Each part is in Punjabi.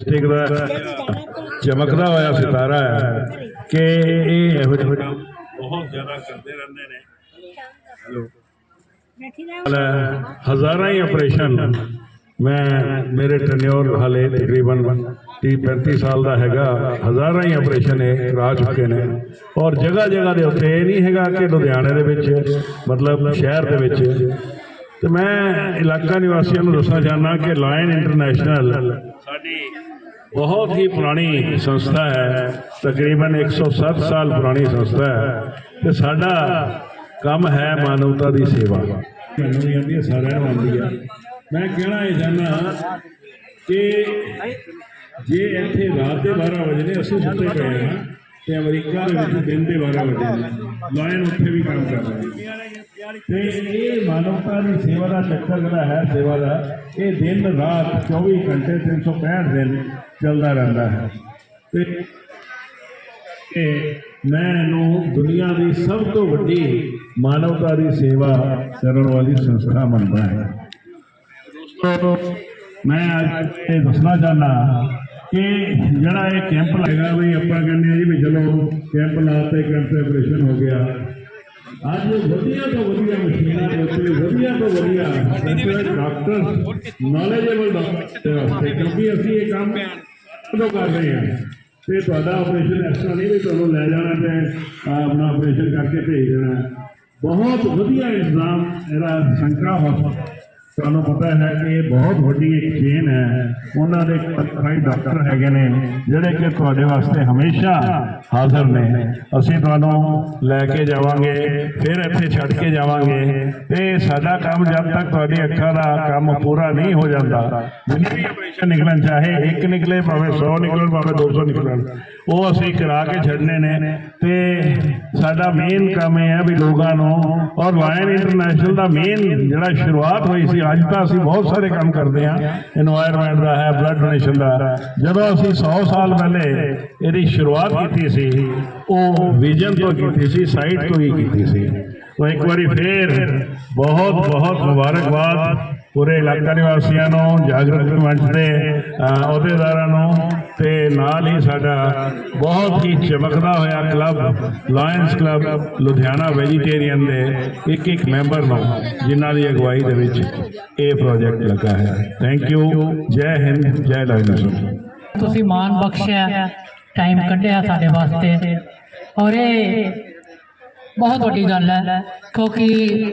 ਡਿਸਟ੍ਰਿਕਟ ਦਾ ਚਮਕਦਾ ਹੋਇਆ ਸਿਤਾਰਾ ਹੈ ਕਿ ਇਹ ਇਹੋ ਜਿਹੇ ਕੰਮ ਬਹੁਤ ਜ਼ਿਆਦਾ ਕਰਦੇ ਰਹਿੰਦੇ ਨੇ। ਹੈਲੋ। ਹਜ਼ਾਰਾਂ ਹੀ ਆਪਰੇਸ਼ਨ ਮੈਂ ਮੇਰੇ ਟੈਨਿਓਰ ਹਾਲੇ ਤਕਰੀਬਨ 30 35 ਸਾਲ ਦਾ ਹੈਗਾ, ਹਜ਼ਾਰਾਂ ਹੀ ਆਪਰੇਸ਼ਨ ਇਹ ਕਰਾ ਚੁੱਕੇ ਨੇ। ਔਰ ਜਗ੍ਹਾ ਜਗ੍ਹਾ ਦੇ ਉੱਤੇ ਇਹ ਨਹੀਂ ਹੈਗਾ ਕਿ ਲੁਧਿਆਣੇ ਦੇ ਵਿੱਚ, ਮਤਲਬ ਸ਼ਹਿਰ ਦੇ ਵਿੱਚ ਤੇ ਮੈਂ ਇਲਾਕਾ ਨਿਵਾਸੀਆਂ ਨੂੰ ਦੱਸਣਾ ਚਾਹੁੰਦਾ ਕਿ ਲਾਇਨ ਇੰਟਰਨੈਸ਼ਨਲ ਸਾਡੀ ਬਹੁਤ ਹੀ ਪੁਰਾਣੀ ਸੰਸਥਾ ਹੈ। ਤਕਰੀਬਨ 107 ਸਾਲ ਪੁਰਾਣੀ ਸੰਸਥਾ ਹੈ ਤੇ ਸਾਡਾ ਕੰਮ ਹੈ ਮਾਨਵਤਾ ਦੀ ਸੇਵਾ। ਮੈਨੂੰ ਵੀ ਆਉਂਦੀ ਹੈ ਸਾਰਿਆਂ ਨੂੰ ਆਉਂਦੀ ਹੈ। ਮੈਂ ਕਹਿਣਾ ਇਹ ਚਾਹੁੰਦਾ ਕਿ ਜੇ ਇੱਥੇ ਰਾਤ ਦੇ 12 ਵਜੇ ਨੇ ਅਸੀਂ ਸੁੱਤੇ ਪਏ ਹਾਂ ਤੇ ਅਮਰੀਕਾ ਦੇ ਵਿੱਚ ਦਿਨ ਦੇ 12 ਵਜੇ ਲਾਇਨ ਉੱਥੇ ਵੀ ਕੰਮ ਕਰ ਰਹੇ ਤੇ ਇਹ ਮਾਨਵਤਾ ਦੀ ਸੇਵਾ ਦਾ ਚੱਕਰ ਜਿਹੜਾ ਹੈ, ਸੇਵਾ ਦਾ, ਇਹ ਦਿਨ ਰਾਤ 24 ਘੰਟੇ 365 ਦਿਨ ਚੱਲਦਾ ਰਹਿੰਦਾ ਹੈ। ਤੇ ਇਹ ਮੈਂ ਇਹਨੂੰ ਦੁਨੀਆ ਦੀ ਸਭ ਤੋਂ ਵੱਡੀ ਮਾਨਵਤਾ ਦੀ ਸੇਵਾ ਕਰਨ ਵਾਲੀ ਸੰਸਥਾ ਮੰਨਦਾ ਹੈ। ਮੈਂ ਅੱਜ ਇਹ ਦੱਸਣਾ ਚਾਹੁੰਦਾ ਕਿ ਜਿਹੜਾ ਇਹ ਕੈਂਪ ਲੱਗਾ ਵੀ ਆਪਾਂ ਕਹਿੰਦੇ ਆ ਜੀ ਵੀ ਚਲੋ ਕੈਂਪ ਲਾਤੇ ਕੈਂਪ ਤੇ ਆਪਰੇਸ਼ਨ ਹੋ ਗਿਆ। ਅੱਜ ਵਧੀਆ ਤੋਂ ਵਧੀਆ ਮਸ਼ੀਨਾਂ ਦੇ ਉੱਤੇ ਵਧੀਆ ਤੋਂ ਵਧੀਆ। ਡਾਕਟਰ ਨੌਲੇਜੇਬਲ ਡਾਕਟਰ ਕਿਉਂਕਿ ਅਸੀਂ ਇਹ ਕੰਮ ਕਦੋਂ ਕਰ ਰਹੇ ਹਾਂ। ਤੇ ਤੁਹਾਡਾ ਆਪਰੇਸ਼ਨ ਇਸ ਤਰ੍ਹਾਂ ਨਹੀਂ ਵੀ ਤੁਹਾਨੂੰ ਲੈ ਜਾਣਾ ਤੇ ਆਪਣਾ ਆਪਰੇਸ਼ਨ ਕਰਕੇ ਭੇਜ ਦੇਣਾ। ਬਹੁਤ ਵਧੀਆ ਇੰਤਜ਼ਾਮ ਇਹਦਾ ਸੰਕਰਾ ਹਸਪਤਾਲ ਤੁਹਾਨੂੰ ਪਤਾ ਹੈ ਕਿ ਇਹ ਬਹੁਤ ਵੱਡੀ ਇੱਕ ਚੇਨ ਹੈ। ਉਹਨਾਂ ਦੇ ਕਈ ਡਾਕਟਰ ਹੈਗੇ ਨੇ, ਜਿਹੜੇ ਕਿ ਤੁਹਾਡੇ ਵਾਸਤੇ ਹਮੇਸ਼ਾ ਹਾਜ਼ਰ ਨੇ। ਅਸੀਂ ਤੁਹਾਨੂੰ ਲੈ ਕੇ ਜਾਵਾਂਗੇ, ਫਿਰ ਇੱਥੇ ਛੱਡ ਕੇ ਜਾਵਾਂਗੇ। ਤੇ ਸਾਡਾ ਕੰਮ ਜਦ ਤੱਕ ਤੁਹਾਡੀ ਅੱਖਾਂ ਦਾ ਕੰਮ ਪੂਰਾ ਨਹੀਂ ਹੋ ਜਾਂਦਾ, ਜਿੰਨੇ ਵੀ ਆਪਰੇਸ਼ਨ ਨਿਕਲਣ, ਚਾਹੇ ਇੱਕ ਨਿਕਲੇ ਭਾਵੇਂ 100 ਨਿਕਲਣ, ਭਾਵੇਂ 200 ਨਿਕਲਣ ਉਹ ਅਸੀਂ ਕਰਾ ਕੇ ਛੱਡਨੇ ਨੇ। ਤੇ ਸਾਡਾ ਮੇਨ ਕੰਮ ਇਹ ਹੈ ਵੀ ਲੋਕਾਂ ਨੂੰ ਔਰ ਲਾਇਨ ਇੰਟਰਨੈਸ਼ਨਲ ਦਾ ਮੇਨ ਜਿਹੜਾ ਸ਼ੁਰੂਆਤ ਹੋਈ ਸੀ, ਅੱਜ ਤਾਂ ਅਸੀਂ ਬਹੁਤ ਸਾਰੇ ਕੰਮ ਕਰਦੇ ਹਾਂ। এনवायरमेंट ਦਾ ਹੈ ਬਲੱਡ ਡੋਨੇਸ਼ਨ ਦਾ। ਜਦੋਂ ਅਸੀਂ 100 ਸਾਲ ਪਹਿਲੇ ਇਹਦੀ ਸ਼ੁਰੂਆਤ ਕੀਤੀ ਸੀ, ਉਹ ਵਿਜਨ ਤੋਂ ਕੀਤੀ ਸੀ ਸਾਈਟ ਤੋਂ ਹੀ ਕੀਤੀ ਸੀ। ਉਹ ਇੱਕ ਵਾਰੀ ਫੇਰ ਬਹੁਤ ਬਹੁਤ ਮੁਬਾਰਕਬਾਦ ਪੂਰੇ ਇਲਾਕਾ ਨਿਵਾਸੀਆਂ ਨੂੰ ਜਾਗਰਤ ਮੰਚ ਦੇ ਅਹੁਦੇਦਾਰਾਂ ਨੂੰ ਤੇ ਨਾਲ ਹੀ ਸਾਡਾ ਬਹੁਤ ਹੀ ਚਮਕਦਾ ਹੋਇਆ club lions club, Ludhiana vegetarian ਦੇ ਇੱਕ ਇੱਕ ਮੈਂਬਰ ਨੂੰ, ਜਿਨ੍ਹਾਂ ਦੀ ਅਗਵਾਈ ਦੇ ਵਿੱਚ ਇਹ ਪ੍ਰੋਜੈਕਟ ਲੱਗਾ ਹੈ। ਥੈਂਕ ਯੂ ਜੈ ਹਿੰਦ, ਜੈ ਲਾਇਨਸ ਤੁਸੀਂ ਮਾਣ ਬਖਸ਼ਿਆ ਟਾਈਮ ਕੱਢਿਆ ਸਾਡੇ ਵਾਸਤੇ। ਔਰ ਇਹ ਬਹੁਤ ਵੱਡੀ ਗੱਲ ਹੈ, ਕਿਉਂਕਿ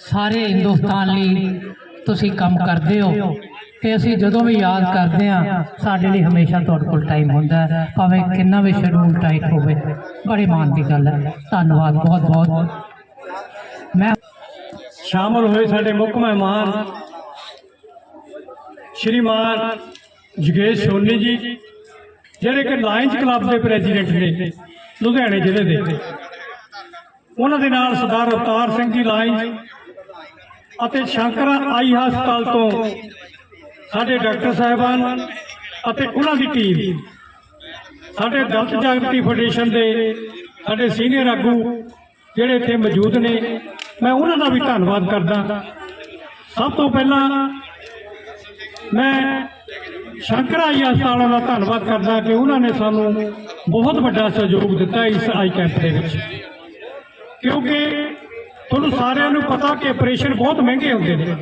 ਸਾਰੇ ਹਿੰਦੁਸਤਾਨ ਲਈ ਤੁਸੀਂ ਕੰਮ ਕਰਦੇ ਹੋ, ਤੇ ਅਸੀਂ ਜਦੋਂ ਵੀ ਯਾਦ ਕਰਦੇ ਹਾਂ, ਸਾਡੇ ਲਈ ਹਮੇਸ਼ਾ ਤੁਹਾਡੇ ਕੋਲ ਟਾਈਮ ਹੁੰਦਾ ਹੈ। ਭਾਵੇਂ ਕਿੰਨਾ ਵੀ ਸ਼ਡਿਊਲ ਟਾਈਟ ਹੋਵੇ, ਬੜੇ ਮਾਣ ਦੀ ਗੱਲ ਹੈ। ਧੰਨਵਾਦ, ਬਹੁਤ ਬਹੁਤ। ਮੈਂ ਸ਼ਾਮਲ ਹੋਏ ਸਾਡੇ ਮੁੱਖ ਮਹਿਮਾਨ, ਸ਼੍ਰੀਮਾਨ ਜਗੇਸ਼ ਸੋਨੀ ਜੀ, ਜਿਹੜੇ ਕਿ ਲਾਇਨਸ ਕਲੱਬ ਦੇ ਪ੍ਰੈਜ਼ੀਡੈਂਟ ਨੇ, ਲੁਧਿਆਣੇ ਜ਼ਿਲ੍ਹੇ ਦੇ। ਉਹਨਾਂ ਦੇ ਨਾਲ ਸਰਦਾਰ ਅਵਤਾਰ ਸਿੰਘ ਜੀ ਲਾਇਨਸ ਅਤੇ ਸ਼ੰਕਰਾ ਆਈ ਹਸਪਤਾਲ ਤੋਂ ਸਾਡੇ ਡਾਕਟਰ ਸਾਹਿਬਾਨ ਅਤੇ ਉਹਨਾਂ ਦੀ ਟੀਮ, ਸਾਡੇ ਦਲਤ ਜਾਗਰਤੀ ਫੈਡਰੇਸ਼ਨ ਦੇ ਸਾਡੇ ਸੀਨੀਅਰ ਆਗੂ ਜਿਹੜੇ ਇੱਥੇ ਮੌਜੂਦ ਨੇ, ਮੈਂ ਉਹਨਾਂ ਦਾ ਵੀ ਧੰਨਵਾਦ ਕਰਦਾ। ਸਭ ਤੋਂ ਪਹਿਲਾਂ ਮੈਂ ਸ਼ੰਕਰ ਆਈ ਹਸਪਤਾਲਾਂ ਦਾ ਧੰਨਵਾਦ ਕਰਦਾ ਕਿ ਉਹਨਾਂ ਨੇ ਸਾਨੂੰ ਬਹੁਤ ਵੱਡਾ ਸਹਿਯੋਗ ਦਿੱਤਾ ਇਸ ਆਈ ਕੈਂਪ ਦੇ ਵਿੱਚ। ਕਿਉਂਕਿ ਤੁਹਾਨੂੰ ਸਾਰਿਆਂ ਨੂੰ ਪਤਾ ਕਿ ਆਪਰੇਸ਼ਨ ਬਹੁਤ ਮਹਿੰਗੇ ਹੁੰਦੇ ਨੇ।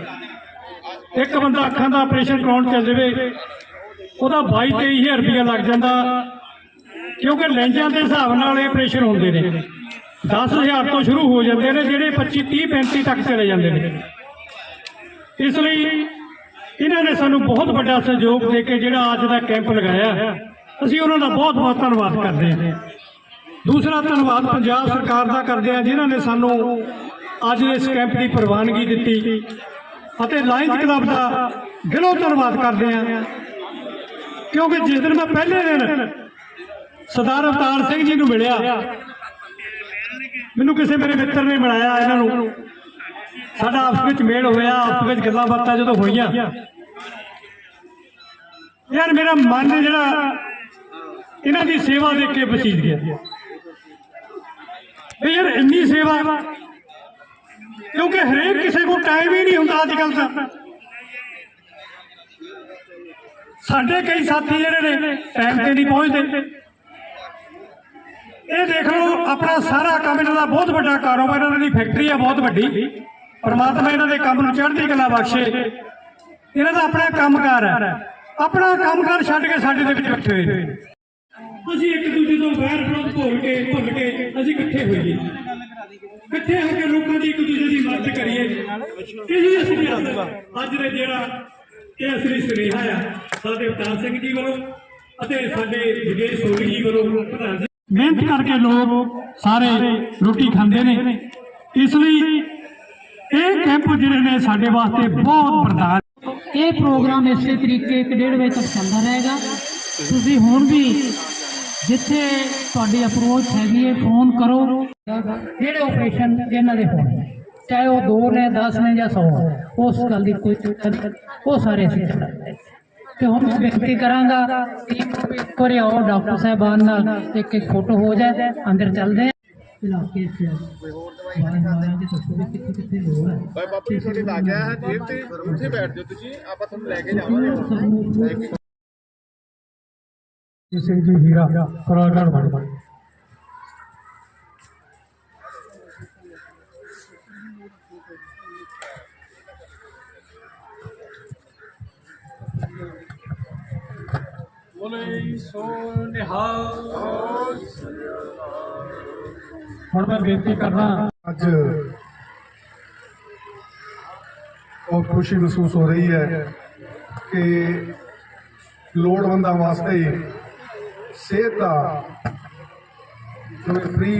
ਇੱਕ ਬੰਦਾ ਅੱਖਾਂ ਦਾ ਆਪਰੇਸ਼ਨ ਕਰਾਉਣ ਚੱਲ ਜਾਵੇ, ਉਹਦਾ 22 23000 ਰੁਪਇਆ ਲੱਗ ਜਾਂਦਾ, ਕਿਉਂਕਿ ਲੈਂਜਾਂ ਦੇ ਹਿਸਾਬ ਨਾਲ ਇਹ ਆਪਰੇਸ਼ਨ ਹੁੰਦੇ ਨੇ। 10000 ਤੋਂ ਸ਼ੁਰੂ ਹੋ ਜਾਂਦੇ ਨੇ, ਜਿਹੜੇ 25 30 35 ਤੱਕ ਚਲੇ ਜਾਂਦੇ ਨੇ। ਇਸ ਲਈ ਇਹਨਾਂ ਨੇ ਸਾਨੂੰ ਬਹੁਤ ਵੱਡਾ ਸਹਿਯੋਗ ਦੇ ਕੇ ਜਿਹੜਾ ਅੱਜ ਦਾ ਕੈਂਪ ਲਗਾਇਆ, ਅਸੀਂ ਉਹਨਾਂ ਦਾ ਬਹੁਤ ਬਹੁਤ ਧੰਨਵਾਦ ਕਰਦੇ ਹਾਂ। ਦੂਸਰਾ ਧੰਨਵਾਦ ਪੰਜਾਬ ਸਰਕਾਰ ਦਾ ਕਰਦੇ ਹਾਂ, ਜਿਨ੍ਹਾਂ ਨੇ ਸਾਨੂੰ ਅੱਜ ਇਸ ਕੈਂਪ ਦੀ ਪ੍ਰਵਾਨਗੀ ਦਿੱਤੀ ਅਤੇ ਲਾਇੰਸ ਕਲੱਬ ਦਾ ਦਿਲੋਂ ਧੰਨਵਾਦ ਕਰਦੇ ਹਾਂ। ਕਿਉਂਕਿ ਜਿਸ ਦਿਨ ਮੈਂ ਪਹਿਲੇ ਦਿਨ ਸਰਦਾਰ ਅਵਤਾਰ ਸਿੰਘ ਜੀ ਨੂੰ ਮਿਲਿਆ, ਮੈਨੂੰ ਕਿਸੇ ਮੇਰੇ ਮਿੱਤਰ ਨੇ ਮਿਲਾਇਆ ਇਹਨਾਂ ਨੂੰ। ਸਾਡਾ ਆਪਸ ਵਿੱਚ ਮੇਲ ਹੋਇਆ, ਆਪਸ ਵਿੱਚ ਗੱਲਾਂ ਬਾਤਾਂ ਜਦੋਂ ਹੋਈਆਂ। ਯਾਰ ਮੇਰਾ ਮਨ ਜਿਹੜਾ ਇਹਨਾਂ ਦੀ ਸੇਵਾ ਦੇ ਕੇ ਬਸੀਜ ਗਿਆ। ਵੀ ਯਾਰ ਇੰਨੀ ਸੇਵਾ ਕਿਉਂਕਿ ਹਰੇਕ ਕਿਸੇ ਕੋਲ ਟਾਈਮ ਹੀ ਨਹੀਂ ਹੁੰਦਾ ਅੱਜ ਕੱਲ੍ਹ ਤਾਂ ਸਾਡੇ ਕਈ ਸਾਥੀ ਜਿਹੜੇ ਨੇ ਟਾਈਮ ਤੇ ਨਹੀਂ ਪਹੁੰਚਦੇ। ਇਹ ਦੇਖ ਲਓ, ਆਪਣਾ ਸਾਰਾ ਕੰਮ ਇਹਨਾਂ ਦਾ ਬਹੁਤ ਵੱਡਾ ਕਾਰੋਬਾਰ, ਇਹਨਾਂ ਦੀ ਫੈਕਟਰੀ ਹੈ ਬਹੁਤ ਵੱਡੀ। ਪਰਮਾਤਮਾ ਇਹਨਾਂ ਦੇ ਕੰਮ ਨੂੰ ਚੜ੍ਹਦੀ ਕਲਾ ਬਖਸ਼ੇ। ਇਹਨਾਂ ਦਾ ਆਪਣਾ ਕੰਮਕਾਰ ਹੈ ਆਪਣਾ ਕੰਮਕਾਰ ਛੱਡ ਕੇ ਸਾਡੇ ਦੇ ਵਿੱਚ ਬੈਠੇ ਹੋਏ ਅਸੀਂ ਇੱਕ ਦੂਜੇ ਤੋਂ ਵੈਰ ਵਿਰੋਧ ਭੁੱਲ ਕੇ ਭੁੱਲ ਕੇ ਅਸੀਂ ਇਕੱਠੇ ਹੋਈਏ। ਇਕੱਠੇ ਹੋ ਕੇ ਲੋਕਾਂ ਦੀ ਇੱਕ ਦੂਜੇ ਦੀ ਮਦਦ ਕਰੀਏ। ਇਹੀ ਅਸਲੀ ਅੱਜ ਦੇ ਜਿਹੜਾ ਇਹ ਅਸਲੀ ਸੁਨੇਹਾ ਆ ਸਾਡੇ ਅਵਤਾਰ ਸਿੰਘ ਜੀ ਵੱਲੋਂ ਅਤੇ ਸਾਡੇ ਵਿਜੇ ਸੋਢੀ ਜੀ ਵੱਲੋਂ ਪ੍ਰਧਾਨ ਜੀ। ਮਿਹਨਤ ਕਰਕੇ ਲੋਕ ਸਾਰੇ ਰੋਟੀ ਖਾਂਦੇ ਨੇ। ਇਸ ਲਈ ਇਹ ਕੈਂਪ ਜਿਹੜੇ ਨੇ ਸਾਡੇ ਵਾਸਤੇ ਬਹੁਤ ਵਰਦਾਨ ਇਹ ਪ੍ਰੋਗਰਾਮ ਇਸੇ ਤਰੀਕੇ ਇੱਕ ਡੇਢ ਵਜੇ ਤੱਕ ਚੱਲਦਾ ਰਹੇਗਾ। ਤੁਸੀਂ ਹੁਣ ਵੀ ਜਿੱਥੇ ਤੁਹਾਡੀ ਅਪਰੋਚ ਹੈਗੀ ਹੈ ਫੋਨ ਕਰੋ। ਜਿਹੜੇ ਆਪਰੇਸ਼ਨ ਜਿਨ੍ਹਾਂ ਦੇ ਹੋਣ ਚਾਹੇ ਉਹ ਦੋ ਨੇ 10 ਨੇ ਜਾਂ 100 ਉਸ ਗੱਲ ਦੀ ਕੋਈ। ਉਹ ਸਾਰੇ ਅਸੀਂ ਕਰਾਂਗੇ ਤੇ ਹੁਣ ਮੈਂ ਬੇਨਤੀ ਕਰਾਂਗਾ ਕਿ ਇੱਕ ਵਾਰੀ ਆਓ ਡਾਕਟਰ ਸਾਹਿਬਾਨ ਨਾਲ ਇੱਕ ਇੱਕ ਫੋਟੋ ਹੋ ਜਾਏ ਅੰਦਰ ਚੱਲਦੇ ਆ ਇਲਾਕੇ ਚ ਵਾਹ ਜੀ ਦੱਸੋ ਵੀ ਕਿੱਥੇ ਕਿੱਥੇ ਲੋੜ ਹੈ? ਬਾਈ ਬਾਪੂ ਜੀ ਤੁਹਾਡੀ ਲੱਗ ਗਿਆ ਹੈ ਜੇਬ ਤੇ। ਉੱਥੇ ਬੈਠ ਜਾਓ ਤੁਸੀਂ। ਆਪਾਂ ਤੁਹਾਨੂੰ ਲੈ ਕੇ ਜਾਵਾਂਗੇ। ਸਿੰਘ ਜੀ ਹੀਰਾ ਕਲਾਕਾਰ ਬਣ ਬਣ ਬੋਲੇ ਸੋ ਨਿਹਾਲ। ਹੁਣ ਮੈਂ ਬੇਨਤੀ ਕਰਨਾ ਅੱਜ ਬਹੁਤ ਖੁਸ਼ੀ ਮਹਿਸੂਸ ਹੋ ਰਹੀ ਹੈ ਕਿ ਲੋੜਵੰਦਾਂ ਵਾਸਤੇ ਸਿਹਤ ਦਾ ਜੋ ਫ੍ਰੀ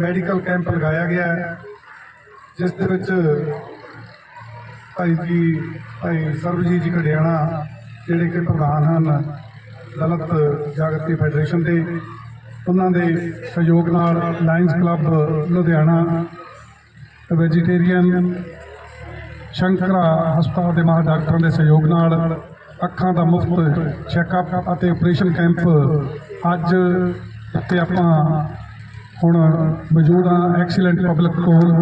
ਮੈਡੀਕਲ ਕੈਂਪ ਲਗਾਇਆ ਗਿਆ ਹੈ, ਜਿਸ ਦੇ ਵਿੱਚ ਭਾਈ ਜੀ, ਭਾਈ ਸਰਬਜੀਤ ਜੀ ਕੜਿਆਣਾ ਜਿਹੜੇ ਕਿ ਪ੍ਰਧਾਨ ਹਨ, ਦਲਤ ਜਾਗਰਤੀ ਫੈਡਰੇਸ਼ਨ ਦੇ, ਉਹਨਾਂ ਦੇ ਸਹਿਯੋਗ ਨਾਲ lions club Ludhiana vegetarian Shankara ਹਸਪਤਾਲ ਦੇ ਮਾਹਰ ਡਾਕਟਰਾਂ ਦੇ ਸਹਿਯੋਗ ਨਾਲ ਅੱਖਾਂ ਦਾ ਮੁਫਤ ਚੈੱਕਅਪ ਅਤੇ ਆਪਰੇਸ਼ਨ ਕੈਂਪ ਅੱਜ ਇੱਥੇ ਆਪਾਂ ਹੁਣ ਮੌਜੂਦ ਹਾਂ ਐਕਸੀਲੈਂਟ ਪਬਲਿਕ ਕੋਲ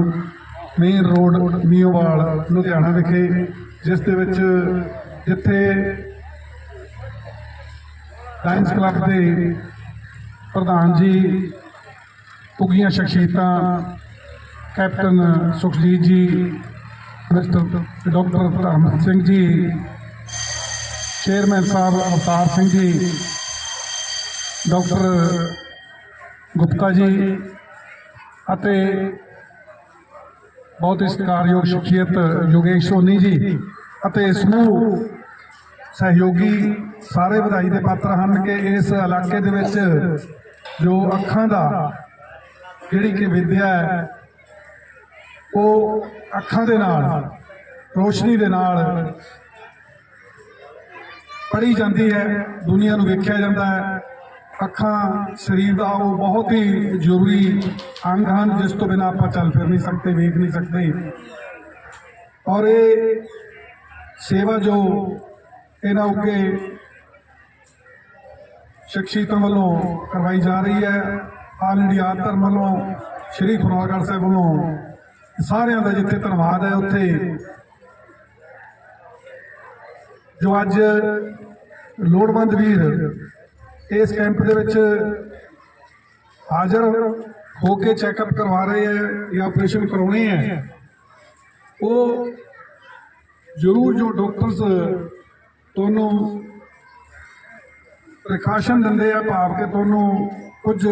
ਮੇਨ ਰੋਡ ਮੀਓਵਾਲ, ਲੁਧਿਆਣਾ ਵਿਖੇ, ਜਿਸ ਦੇ ਵਿੱਚ ਜਿੱਥੇ ਲਾਇਨਸ ਕਲੱਬ ਦੇ ਪ੍ਰਧਾਨ ਜੀ ਉੱਘੀਆਂ ਸ਼ਖਸੀਅਤਾਂ, ਕੈਪਟਨ ਸੁਖਜੀਤ ਜੀ, ਮਿਸਟਰ ਡਾਕਟਰ ਧਰਮ ਸਿੰਘ ਜੀ ਚੇਅਰਮੈਨ ਸਾਹਿਬ ਅਵਤਾਰ ਸਿੰਘ ਜੀ, ਡਾਕਟਰ ਗੁਪਤਾ ਜੀ ਅਤੇ ਬਹੁਤ ਹੀ ਸਤਿਕਾਰਯੋਗ ਸ਼ਖਸੀਅਤ ਯੋਗੇਸ਼ ਸੋਨੀ ਜੀ ਅਤੇ ਸਮੂਹ ਸਹਿਯੋਗੀ ਸਾਰੇ ਵਧਾਈ ਦੇ ਪਾਤਰ ਹਨ ਕਿ ਇਸ ਇਲਾਕੇ ਦੇ ਵਿੱਚ ਜੋ ਅੱਖਾਂ ਦਾ ਜਿਹੜੀ ਕਿ ਵਿਦਿਆ ਹੈ, ਉਹ ਅੱਖਾਂ ਦੇ ਨਾਲ, ਰੋਸ਼ਨੀ ਦੇ ਨਾਲ ਪੜ੍ਹੀ ਜਾਂਦੀ ਹੈ, ਦੁਨੀਆ ਨੂੰ ਵੇਖਿਆ ਜਾਂਦਾ ਹੈ। ਅੱਖਾਂ, ਸਰੀਰ ਦਾ ਉਹ ਬਹੁਤ ਹੀ ਜ਼ਰੂਰੀ ਅੰਗ ਹਨ, ਜਿਸ ਤੋਂ ਬਿਨਾਂ ਆਪਾਂ ਚੱਲ ਫਿਰ ਨਹੀਂ ਸਕਦੇ, ਵੇਖ ਨਹੀਂ ਸਕਦੇ। ਔਰ ਇਹ ਸੇਵਾ ਜੋ ਇਹਨਾਂ ਉੱਗੇ ਸ਼ਖਸੀਅਤਾਂ ਵੱਲੋਂ ਕਰਵਾਈ ਜਾ ਰਹੀ ਹੈ, ਆਲ ਇੰਡੀਆ ਧਰਮ ਵੱਲੋਂ, ਸ਼੍ਰੀ ਫਰੋਗੜ ਸਾਹਿਬ ਵੱਲੋਂ, ਸਾਰਿਆਂ ਦਾ ਜਿੱਥੇ ਧੰਨਵਾਦ ਹੈ, ਉੱਥੇ ਜੋ ਅੱਜ ਲੋੜਵੰਦ ਵੀਰ ਇਸ ਕੈਂਪ ਦੇ ਵਿੱਚ ਹਾਜ਼ਰ ਹੋ ਕੇ ਚੈੱਕਅਪ ਕਰਵਾ ਰਹੇ ਹੈ ਜਾਂ ਆਪਰੇਸ਼ਨ ਕਰਾਉਣੇ ਹੈ, ਉਹ ਜ਼ਰੂਰ ਜੋ ਡਾਕਟਰਸ ਤੁਹਾਨੂੰ ਪ੍ਰਕਾਸ਼ਨ ਦਿੰਦੇ ਆ, ਭਾਵ ਕਿ ਤੁਹਾਨੂੰ ਕੁਝ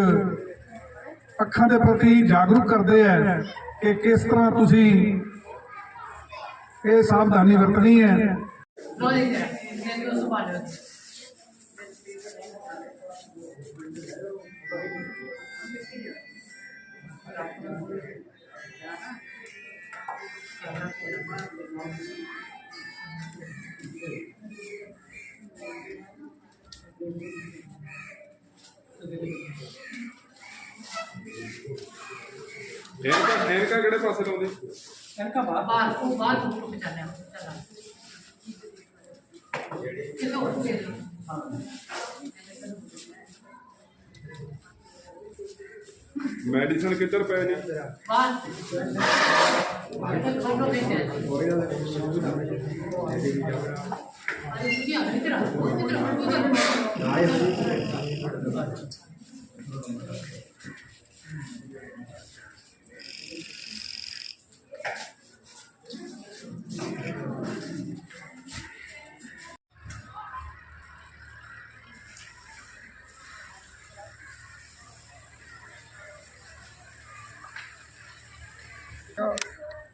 ਅੱਖਾਂ ਦੇ ਪ੍ਰਤੀ ਜਾਗਰੂਕ ਕਰਦੇ ਆ ਕਿ ਕਿਸ ਤਰ੍ਹਾਂ ਤੁਸੀਂ ਇਹ ਸਾਵਧਾਨੀ ਵਰਤਣੀ ਹੈ। ਐਨਕਾ ਐਨਕਾ ਕਿਹੜੇ ਪਾਸੇ ਲਾਉਂਦੇ? ਬਾਹਰ। ਉਹ ਬਾਹਰ ਫੋਟੋ ਖਿਚਾਣੇ ਚਲਾ ਮੈਡੀਸਨ ਕਿੱਧਰ ਪਏ ਨੇ? ਬਾਹਰ।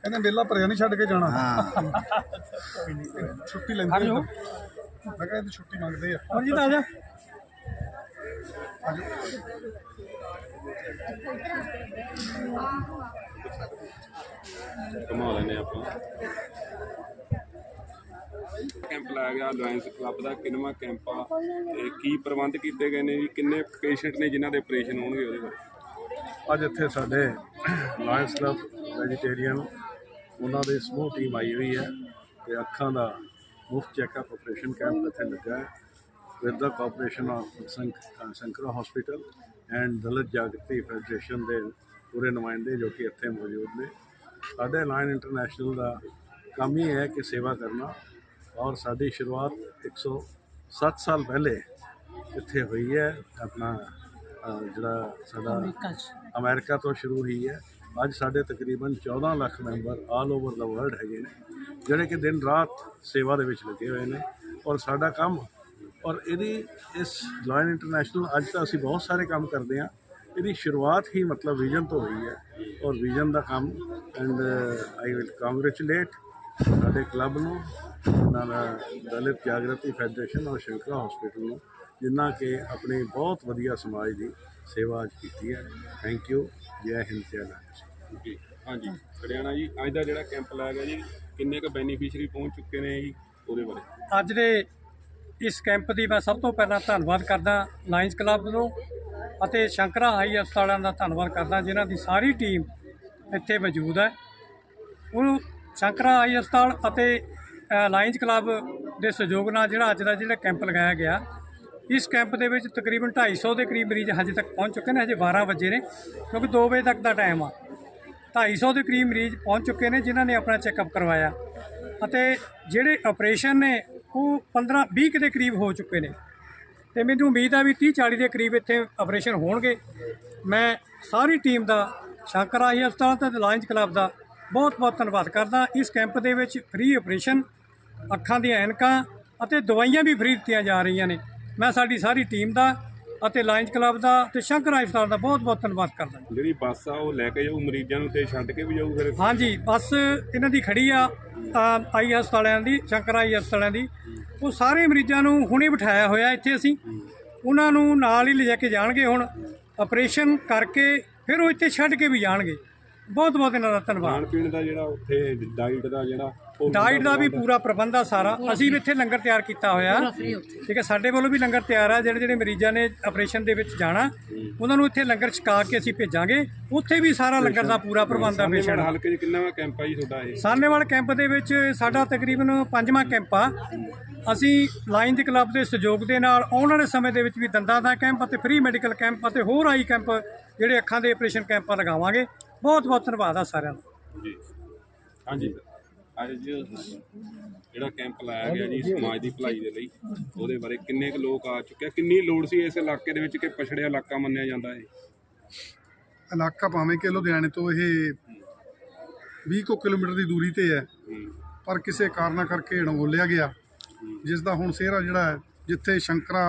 ਕਹਿੰਦੇ ਮੇਲਾ ਭਰਿਆ ਨਹੀਂ ਛੱਡ ਕੇ ਜਾਣਾ। ਛੁੱਟੀ ਲੈਂਦੇ ਹੋ ਮੈਂ ਕਹਿੰਦਾ ਛੁੱਟੀ ਮੰਗਦੇ ਆ। ਅਮਰਜੀਤ ਆ ਜਾ। ਘੁਮਾ ਲੈਨੇ ਆਪਾਂ। ਕੈਂਪ ਲਾਇਆ ਗਿਆ ਲਾਇਨਸ ਕਲੱਬ ਦਾ ਕਿੰਨਵਾਂ ਕੈਂਪ। ਆ ਤੇ ਕੀ ਪ੍ਰਬੰਧ ਕੀਤੇ ਗਏ ਨੇ ਜੀ? ਕਿੰਨੇ ਪੇਸ਼ੈਂਟ ਨੇ ਜਿਨ੍ਹਾਂ ਦੇ ਆਪਰੇਸ਼ਨ ਹੋਣਗੇ ਉਹਦੇ ਬਾਰੇ? ਅੱਜ ਇੱਥੇ ਸਾਡੇ ਲਾਇਨਸ ਕਲੱਬ ਵੈਜੀਟੇਰੀਅਨ ਉਹਨਾਂ ਦੀ ਸਮੂਹ ਟੀਮ ਆਈ ਹੋਈ ਹੈ ਤੇ ਅੱਖਾਂ ਦਾ ਮੁਫਤ ਚੈੱਕਅਪ ਆਪਰੇਸ਼ਨ ਕੈਂਪ ਇੱਥੇ ਲੱਗਾ ਹੈ with the cooperation of Sankara hospital and Dalit Jagriti federation ਦੇ ਪੂਰੇ ਨੁਮਾਇੰਦੇ ਜੋ ਕਿ ਇੱਥੇ ਮੌਜੂਦ ਨੇ। ਸਾਡੇ ਲਾਇਨ ਇੰਟਰਨੈਸ਼ਨਲ ਦਾ ਕੰਮ ਹੀ ਹੈ ਕਿ ਸੇਵਾ ਕਰਨਾ ਔਰ ਸਾਡੀ ਸ਼ੁਰੂਆਤ 107 ਸਾਲ ਪਹਿਲੇ ਇੱਥੇ ਹੋਈ ਹੈ। ਆਪਣਾ ਜਿਹੜਾ ਸਾਡਾ ਅਮਰੀਕਾ ਤੋਂ ਸ਼ੁਰੂ ਹੋਈ ਹੈ। ਅੱਜ ਸਾਡੇ ਤਕਰੀਬਨ 14 lakh member all over the world ਹੈਗੇ ਨੇ, ਜਿਹੜੇ ਕਿ ਦਿਨ ਰਾਤ ਸੇਵਾ ਦੇ ਵਿੱਚ ਲੱਗੇ ਹੋਏ ਨੇ ਔਰ ਸਾਡਾ ਕੰਮ ਔਰ ਇਹਦੀ ਇਸ ਲਾਇਨ ਇੰਟਰਨੈਸ਼ਨਲ ਅੱਜ ਤਾਂ ਅਸੀਂ ਬਹੁਤ ਸਾਰੇ ਕੰਮ ਕਰਦੇ ਹਾਂ। ਇਹਦੀ ਸ਼ੁਰੂਆਤ ਹੀ ਮਤਲਬ ਵਿਜ਼ਨ ਤੋਂ ਹੋਈ ਹੈ ਔਰ ਵਿਜ਼ਨ ਦਾ ਕੰਮ ਐਂਡ ਆਈ ਵਿਲ ਕੰਗ੍ਰੈਚੁਲੇਟ ਸਾਡੇ ਕਲੱਬ ਨੂੰ ਉਹਨਾਂ uh, ਦਲਿਤ ਜਾਗਰਤੀ ਫੈਡਰੇਸ਼ਨ ਔਰ ਸ਼ੰਕਰਾ ਹਸਪੀਟਲ ਨੂੰ ਜਿਨ੍ਹਾਂ ਕਿ ਆਪਣੀ ਬਹੁਤ ਵਧੀਆ ਸਮਾਜ ਦੀ ਸੇਵਾ ਅੱਜ ਕੀਤੀ ਹੈ। ਥੈਂਕ ਯੂ ਜੈ ਹਿੰਦ ਜੈ ਲਾਲ ਜੀ ਹਾਂਜੀ। ਹਰਿਆਣਾ ਜੀ ਅੱਜ ਦਾ ਜਿਹੜਾ ਕੈਂਪ ਲਾਇਆ ਗਿਆ ਜੀ ਕਿੰਨੇ ਕੁ ਬੈਨੀਫੀਸ਼ਰੀ ਪਹੁੰਚ ਚੁੱਕੇ ਨੇ ਜੀ ਉਹਦੇ ਬਾਰੇ? ਅੱਜ ਦੇ ਇਸ ਕੈਂਪ ਦੀ ਮੈਂ ਸਭ ਤੋਂ ਪਹਿਲਾਂ ਧੰਨਵਾਦ ਕਰਦਾ ਲਾਇਨਸ ਕਲੱਬ ਨੂੰ ਅਤੇ ਸ਼ੰਕਰਾ ਹਾਈ ਹਸਪਤਾਲਾਂ ਦਾ ਧੰਨਵਾਦ ਕਰਦਾ ਜਿਨ੍ਹਾਂ ਦੀ ਸਾਰੀ ਟੀਮ ਇੱਥੇ ਮੌਜੂਦ ਹੈ। ਉਹ ਸ਼ੰਕਰਾ ਹਾਈ ਹਸਪਤਾਲ ਅਤੇ ਲਾਇਨਸ ਕਲੱਬ ਦੇ ਸਹਿਯੋਗ ਨਾਲ ਜਿਹੜਾ ਅੱਜ ਦਾ ਜਿਹੜਾ ਕੈਂਪ ਲਗਾਇਆ ਗਿਆ ਇਸ ਕੈਂਪ ਦੇ ਵਿੱਚ ਤਕਰੀਬਨ 250 ਦੇ ਕਰੀਬ ਮਰੀਜ਼ ਹਜੇ ਤੱਕ ਪਹੁੰਚ ਚੁੱਕੇ ਨੇ, ਹਜੇ 12 ਵਜੇ ਨੇ, ਕਿਉਂਕਿ 2 ਵਜੇ ਤੱਕ ਦਾ ਟਾਈਮ ਆ। 250 ਦੇ ਕਰੀਬ ਮਰੀਜ਼ ਪਹੁੰਚ ਚੁੱਕੇ ਨੇ, ਜਿਨ੍ਹਾਂ ਨੇ ਆਪਣਾ ਚੈੱਕਅਪ ਕਰਵਾਇਆ। ਅਤੇ ਜਿਹੜੇ ਆਪਰੇਸ਼ਨ ਨੇ, ਉਹ 15 20 ਕੁ ਦੇ ਕਰੀਬ ਹੋ ਚੁੱਕੇ ਨੇ। ਤੇ ਮੈਨੂੰ ਉਮੀਦ ਆ ਵੀ 30 40 ਦੇ ਕਰੀਬ ਇੱਥੇ ਆਪਰੇਸ਼ਨ ਹੋਣਗੇ। ਮੈਂ ਸਾਰੀ ਟੀਮ ਦਾ ਸ਼ੰਕਰ ਆਈ ਹਸਪਤਾਲ ਤੇ ਲਾਇਨਸ ਕਲੱਬ ਦਾ ਬਹੁਤ ਬਹੁਤ ਧੰਨਵਾਦ ਕਰਦਾ। ਇਸ ਕੈਂਪ ਦੇ ਵਿੱਚ ਫ੍ਰੀ ਆਪਰੇਸ਼ਨ ਅੱਖਾਂ ਦੀਆਂ ਐਨਕਾਂ ਅਤੇ ਦਵਾਈਆਂ ਵੀ ਫ੍ਰੀ ਦਿੱਤੀਆਂ ਜਾ ਰਹੀਆਂ ਨੇ। ਮੈਂ ਸਾਡੀ ਸਾਰੀ ਟੀਮ ਦਾ ਅਤੇ ਲਾਇਨਸ ਕਲੱਬ ਦਾ ਤੇ ਸ਼ੰਕਰ ਹਸਪਤਾਲ ਦਾ ਬਹੁਤ ਬਹੁਤ ਧੰਨਵਾਦ ਕਰਦਾ ਜਿਹੜੀ ਬੱਸ ਆ ਉਹ ਲੈ ਕੇ ਜਾਊ ਮਰੀਜ਼ਾਂ ਨੂੰ ਤੇ ਛੱਡ ਕੇ ਵੀ ਜਾਊ ਫਿਰ। ਹਾਂਜੀ ਬੱਸ ਇਹਨਾਂ ਦੀ ਖੜੀ ਆ ਆਈ ਹਸਪਤਾਲਾਂ ਦੀ ਸ਼ੰਕਰ ਆਈ ਹਸਪਤਾਲਾਂ ਦੀ। ਉਹ ਸਾਰੇ ਮਰੀਜ਼ਾਂ ਨੂੰ ਹੁਣੇ ਬਿਠਾਇਆ ਹੋਇਆ ਇੱਥੇ ਅਸੀਂ। ਉਹਨਾਂ ਨੂੰ ਨਾਲ ਹੀ ਲਿਜਾ ਕੇ ਜਾਣਗੇ ਹੁਣ। ਆਪਰੇਸ਼ਨ ਕਰਕੇ ਫਿਰ ਉਹ ਇੱਥੇ ਛੱਡ ਕੇ ਵੀ ਜਾਣਗੇ। ਬਹੁਤ ਬਹੁਤ ਇਹਨਾਂ ਦਾ ਧੰਨਵਾਦ। ਖਾਣ ਪੀਣ ਦਾ ਜਿਹੜਾ ਉੱਥੇ ਡਾਈਟ ਦਾ ਜਿਹੜਾ ਡਾਈਟ ਦਾ ਵੀ ਪੂਰਾ ਪ੍ਰਬੰਧ ਆ ਸਾਰਾ। ਅਸੀਂ ਵੀ ਇੱਥੇ ਲੰਗਰ ਤਿਆਰ ਕੀਤਾ ਹੋਇਆ। ਠੀਕ ਹੈ ਸਾਡੇ ਵੱਲੋਂ ਵੀ ਲੰਗਰ ਤਿਆਰ ਆ ਜਿਹੜੇ ਜਿਹੜੇ ਮਰੀਜ਼ਾਂ ਨੇ ਆਪਰੇਸ਼ਨ ਦੇ ਵਿੱਚ ਜਾਣਾ ਉਹਨਾਂ ਨੂੰ ਇੱਥੇ ਲੰਗਰ ਛਕਾ ਕੇ ਅਸੀਂ ਭੇਜਾਂਗੇ। ਉੱਥੇ ਵੀ ਸਾਰਾ ਲੰਗਰ ਦਾ ਪੂਰਾ ਪ੍ਰਬੰਧ ਆ ਪੇਸ਼ੈਂਟ ਦਾ। ਹਲਕੇ 'ਚ ਕਿੰਨਾ ਵਾ ਕੈਂਪ ਆ ਜੀ ਤੁਹਾਡਾ ਇਹ? ਸਾਹਨੇਵਾਲ ਕੈਂਪ ਦੇ ਵਿੱਚ ਸਾਡਾ ਤਕਰੀਬਨ ਪੰਜਵਾਂ ਕੈਂਪ ਆ। ਅਸੀਂ ਲਾਇਨਸ ਕਲੱਬ ਦੇ ਸਹਿਯੋਗ ਦੇ ਨਾਲ ਆਉਣ ਵਾਲੇ ਸਮੇਂ ਦੇ ਵਿੱਚ ਵੀ ਦੰਦਾਂ ਦਾ ਕੈਂਪ ਅਤੇ ਫ੍ਰੀ ਮੈਡੀਕਲ ਕੈਂਪ ਅਤੇ ਹੋਰ ਆਈ ਕੈਂਪ ਜਿਹੜੇ ਅੱਖਾਂ ਦੇ ਆਪਰੇਸ਼ਨ ਕੈਂਪਾਂ ਲਗਾਵਾਂਗੇ। ਬਹੁਤ ਬਹੁਤ ਧੰਨਵਾਦ ਆ ਸਾਰਿਆਂ ਦਾ। ਜੀ। ਹਾਂਜੀ। ਅੱਜ ਜਿਹੜਾ ਕੈਂਪ ਲਾਇਆ ਗਿਆ ਜੀ ਸਮਾਜ ਦੀ ਭਲਾਈ ਦੇ ਲਈ ਉਹਦੇ ਬਾਰੇ ਕਿੰਨੇ ਕੁ ਲੋਕ ਆ ਚੁੱਕੇ ਆ? ਕਿੰਨੀ ਲੋੜ ਸੀ ਇਸ ਇਲਾਕੇ ਦੇ ਵਿੱਚ ਕਿ ਪਛੜਿਆ ਇਲਾਕਾ ਮੰਨਿਆ ਜਾਂਦਾ ਹੈ ਇਲਾਕਾ ਭਾਵੇਂ ਕਿ ਲੁਧਿਆਣੇ ਤੋਂ ਇਹ 20 ਕੁ ਕਿਲੋਮੀਟਰ ਦੀ ਦੂਰੀ ਤੇ ਹੈ ਹੂੰ। ਪਰ ਕਿਸੇ ਕਾਰਨਾਂ ਕਰਕੇ ਅਣਗੋਲਿਆ ਗਿਆ। ਜਿਸ ਦਾ ਹੁਣ ਸਿਹਰਾ ਜਿਹੜਾ ਹੈ ਜਿੱਥੇ ਸ਼ੰਕਰਾ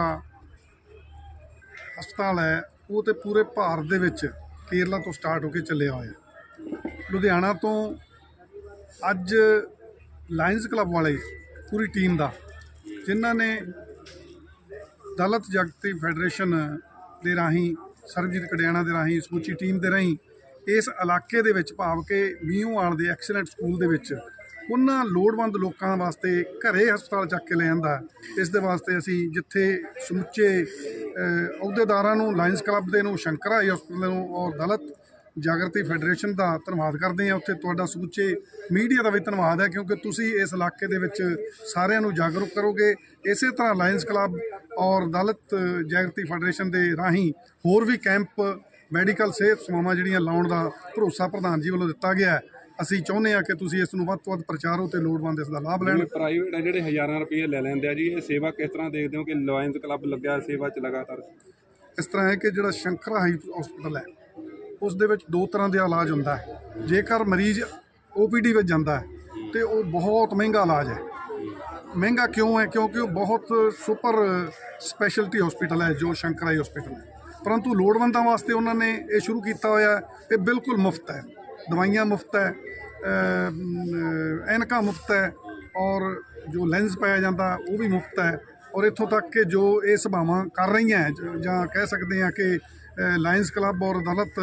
ਹਸਪਤਾਲ ਹੈ ਉਹ ਤੇ ਪੂਰੇ ਭਾਰਤ ਦੇ ਵਿੱਚ ਕੇਰਲਾ ਤੋਂ ਸਟਾਰਟ ਹੋ ਕੇ ਚੱਲਿਆ ਹੋਇਆ। ਲੁਧਿਆਣਾ ਤੋਂ ਅੱਜ ਲਾਇਨਸ ਕਲੱਬ ਵਾਲੇ ਪੂਰੀ ਟੀਮ ਦਾ, ਜਿਨ੍ਹਾਂ ਨੇ ਦਲਤ ਜਗਤੀ ਫੈਡਰੇਸ਼ਨ ਦੇ ਰਾਹੀਂ, ਸਰਬਜੀਤ ਕੜਿਆਣਾ ਦੇ ਰਾਹੀਂ, ਸਮੁੱਚੀ ਟੀਮ ਦੇ ਰਾਹੀਂ, ਇਸ ਇਲਾਕੇ ਦੇ ਵਿੱਚ ਭਾਵ ਕਿ ਮੀਂਹਵਾਲ ਦੇ ਐਕਸਲੈਂਟ ਸਕੂਲ ਦੇ ਵਿੱਚ, ਉਹਨਾਂ ਲੋੜਵੰਦ ਲੋਕਾਂ ਵਾਸਤੇ ਘਰੇ ਹਸਪਤਾਲ ਚੱਕ ਕੇ ਲੈ ਜਾਂਦਾ ਇਸ ਦੇ ਵਾਸਤੇ ਅਸੀਂ ਜਿੱਥੇ ਸਮੁੱਚੇ ਅਹੁਦੇਦਾਰਾਂ ਨੂੰ ਲਾਇਨਸ ਕਲੱਬ ਦੇ ਨੂੰ ਸ਼ੰਕਰਾ ਹਸਪਤਾਲ ਨੂੰ ਔਰ ਦਲਤ ਜਾਗਰਤੀ ਫੈਡਰੇਸ਼ਨ ਦਾ ਧੰਨਵਾਦ ਕਰਦੇ ਹਾਂ। ਉੱਥੇ ਤੁਹਾਡਾ ਸਮੁੱਚੇ ਮੀਡੀਆ ਦਾ ਵੀ ਧੰਨਵਾਦ ਹੈ ਕਿਉਂਕਿ ਤੁਸੀਂ ਇਸ ਇਲਾਕੇ ਦੇ ਵਿੱਚ ਸਾਰਿਆਂ ਨੂੰ ਜਾਗਰੂਕ ਕਰੋਗੇ। ਇਸੇ ਤਰ੍ਹਾਂ ਲਾਇਨਸ ਕਲੱਬ ਔਰ ਦਲਿਤ ਜਾਗਰਤੀ ਫੈਡਰੇਸ਼ਨ ਦੇ ਰਾਹੀਂ ਹੋਰ ਵੀ ਕੈਂਪ ਮੈਡੀਕਲ ਸਿਹਤ ਸੇਵਾਵਾਂ ਜਿਹੜੀਆਂ ਲਾਉਣ ਦਾ ਭਰੋਸਾ ਪ੍ਰਧਾਨ ਜੀ ਵੱਲੋਂ ਦਿੱਤਾ ਗਿਆ ਹੈ। ਅਸੀਂ ਚਾਹੁੰਦੇ ਆ ਕਿ ਤੁਸੀਂ ਇਸ ਨੂੰ ਵੱਧ ਤੋਂ ਵੱਧ ਪ੍ਰਚਾਰੋ ਤੇ ਲੋੜਵੰਦ ਇਸ ਦਾ ਲਾਭ ਲੈਣ। ਪ੍ਰਾਈਵੇਟ ਆ ਜਿਹੜੇ ਹਜ਼ਾਰਾਂ ਰੁਪਏ ਲੈ ਲੈਂਦੇ ਆ ਜੀ ਇਹ ਸੇਵਾ ਕਿਸ ਤਰ੍ਹਾਂ ਦੇਖਦੇ ਹੋ ਕਿ ਲਾਇਨਸ ਕਲੱਬ ਲੱਗਿਆ ਸੇਵਾ 'ਚ ਲਗਾਤਾਰ? ਇਸ ਤਰ੍ਹਾਂ ਹੈ ਕਿ ਜਿਹੜਾ ਸ਼ੰਕਰਾ ਹਾਈ ਹਸਪੀਟਲ ਹੈ ਉਸ ਦੇ ਵਿੱਚ ਦੋ ਤਰ੍ਹਾਂ ਦਾ ਇਲਾਜ ਹੁੰਦਾ ਹੈ। ਜੇਕਰ ਮਰੀਜ਼ ਓਪੀਡੀ ਵਿੱਚ ਜਾਂਦਾ ਹੈ ਤੇ ਉਹ ਬਹੁਤ ਮਹਿੰਗਾ ਇਲਾਜ ਹੈ। ਮਹਿੰਗਾ ਕਿਉਂ ਹੈ? ਕਿਉਂਕਿ ਉਹ ਬਹੁਤ ਸੁਪਰ ਸਪੈਸ਼ਲਟੀ ਹਸਪੀਟਲ ਹੈ ਜੋ ਸ਼ੰਕਰਾਈ ਹਾਈ ਹਸਪੀਟਲ ਹੈ। ਪਰੰਤੂ ਲੋੜਵੰਦਾਂ ਵਾਸਤੇ ਉਹਨਾਂ ਨੇ ਇਹ ਸ਼ੁਰੂ ਕੀਤਾ ਹੋਇਆ ਹੈ ਇਹ ਬਿਲਕੁਲ ਮੁਫਤ ਹੈ। ਦਵਾਈਆਂ ਮੁਫਤ ਹੈ ਅਮ, ਐਨਕਾਂ ਮੁਫਤ ਹੈ ਔਰ ਜੋ ਲੈਂਸ ਪਾਇਆ ਜਾਂਦਾ ਉਹ ਵੀ ਮੁਫਤ ਹੈ। ਔਰ ਇੱਥੋਂ ਤੱਕ ਕਿ ਜੋ ਇਹ ਸਭਾਵਾਂ ਕਰ ਰਹੀਆਂ ਹੈ, ਜਾਂ ਕਹਿ ਸਕਦੇ ਹਾਂ ਕਿ ਲਾਇਨਸ ਕਲੱਬ ਔਰ ਅਦਾਲਤ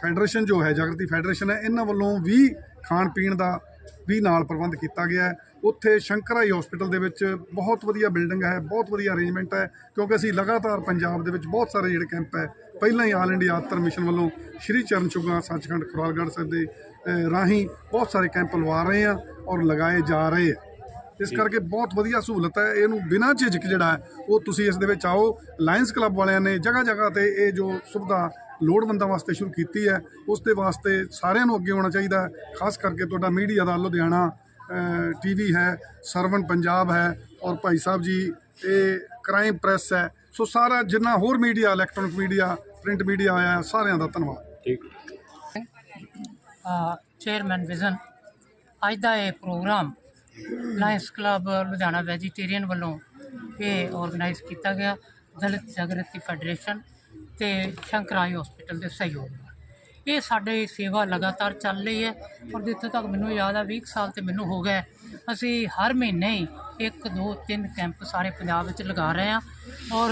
ਫੈਡਰੇਸ਼ਨ ਜੋ ਹੈ, ਜਾਗਰਤੀ ਫੈਡਰੇਸ਼ਨ ਹੈ, ਇਹਨਾਂ ਵੱਲੋਂ ਵੀ ਖਾਣ ਪੀਣ ਦਾ ਵੀ ਨਾਲ ਪ੍ਰਬੰਧ ਕੀਤਾ ਗਿਆ ਹੈ। ਉੱਥੇ ਸ਼ੰਕਰਾਈ ਹਸਪੀਟਲ ਦੇ ਵਿੱਚ ਬਹੁਤ ਵਧੀਆ ਬਿਲਡਿੰਗ ਹੈ, ਬਹੁਤ ਵਧੀਆ ਅਰੇਂਜਮੈਂਟ ਹੈ, ਕਿਉਂਕਿ ਅਸੀਂ ਲਗਾਤਾਰ ਪੰਜਾਬ ਦੇ ਵਿੱਚ ਬਹੁਤ ਸਾਰੇ ਜਿਹੜੇ ਕੈਂਪ ਹੈ, ਪਹਿਲਾਂ ਹੀ ਆਲ ਇੰਡੀਆ ਆਤਰ ਮਿਸ਼ਨ ਵੱਲੋਂ ਸ਼੍ਰੀ ਚਰਨ ਚੁਗਾ, ਸੱਚਖੰਡ ਖੁਰਾਲਗੜ੍ਹ ਸਾਹਿਬ ਦੇ ਰਾਹੀਂ ਬਹੁਤ ਸਾਰੇ ਕੈਂਪ ਲਵਾ ਰਹੇ ਆ ਔਰ ਲਗਾਏ ਜਾ ਰਹੇ ਆ ਇਸ ਕਰਕੇ ਬਹੁਤ ਵਧੀਆ ਸਹੂਲਤ ਹੈ। ਇਹਨੂੰ ਬਿਨਾਂ ਝਿਜਕ ਜਿਹੜਾ ਹੈ ਉਹ ਤੁਸੀਂ ਇਸ ਦੇ ਵਿੱਚ ਆਓ। ਲਾਇਨਸ ਕਲੱਬ ਵਾਲਿਆਂ ਨੇ ਜਗ੍ਹਾ ਜਗ੍ਹਾ ਤੇ ਇਹ ਜੋ ਸੁਵਿਧਾ ਲੋੜਵੰਦਾਂ ਵਾਸਤੇ ਸ਼ੁਰੂ ਕੀਤੀ ਹੈ ਉਸ ਦੇ ਵਾਸਤੇ ਸਾਰਿਆਂ ਨੂੰ ਅੱਗੇ ਆਉਣਾ ਚਾਹੀਦਾ ਹੈ। ਖਾਸ ਕਰਕੇ ਤੁਹਾਡਾ ਮੀਡੀਆ ਦਾ ਲੁਧਿਆਣਾ ਟੀਵੀ ਹੈ ਸਰਵਨ ਪੰਜਾਬ ਹੈ ਔਰ ਭਾਈ ਸਾਹਿਬ ਜੀ ਇਹ ਕ੍ਰਾਈਮ ਪ੍ਰੈਸ ਹੈ। ਸੋ ਸਾਰਾ ਜਿੰਨਾ ਹੋਰ media electronic media print media ਆਇਆ ਸਾਰਿਆਂ ਦਾ ਧੰਨਵਾਦ। ਠੀਕ। ਚੇਅਰਮੈਨ ਵਿਜ਼ਨ ਅੱਜ ਦਾ ਇਹ programme lions club Ludhiana vegetarian ਵੱਲੋਂ ਇਹ ਆਰਗੇਨਾਈਜ਼ ਕੀਤਾ ਗਿਆ, ਦਲਿਤ ਜਾਗਰਤੀ ਫੈਡਰੇਸ਼ਨ ਤੇ ਸ਼ੰਕਰਾਈ ਹਸਪੀਟਲ ਦੇ ਸਹਿਯੋਗ ਨਾਲ। ਇਹ ਸਾਡੇ ਸੇਵਾ ਲਗਾਤਾਰ ਚੱਲ ਰਹੀ ਹੈ ਔਰ ਜਿੱਥੇ ਤੱਕ ਮੈਨੂੰ ਯਾਦ ਆ 20 ਸਾਲ ਤੇ ਮੈਨੂੰ ਹੋ ਗਏ ਅਸੀਂ ਹਰ ਮਹੀਨੇ ਹੀ ਇੱਕ, ਦੋ, ਤਿੰਨ ਕੈਂਪ ਸਾਰੇ ਪੰਜਾਬ ਵਿੱਚ ਲਗਾ ਰਹੇ ਹਾਂ ਔਰ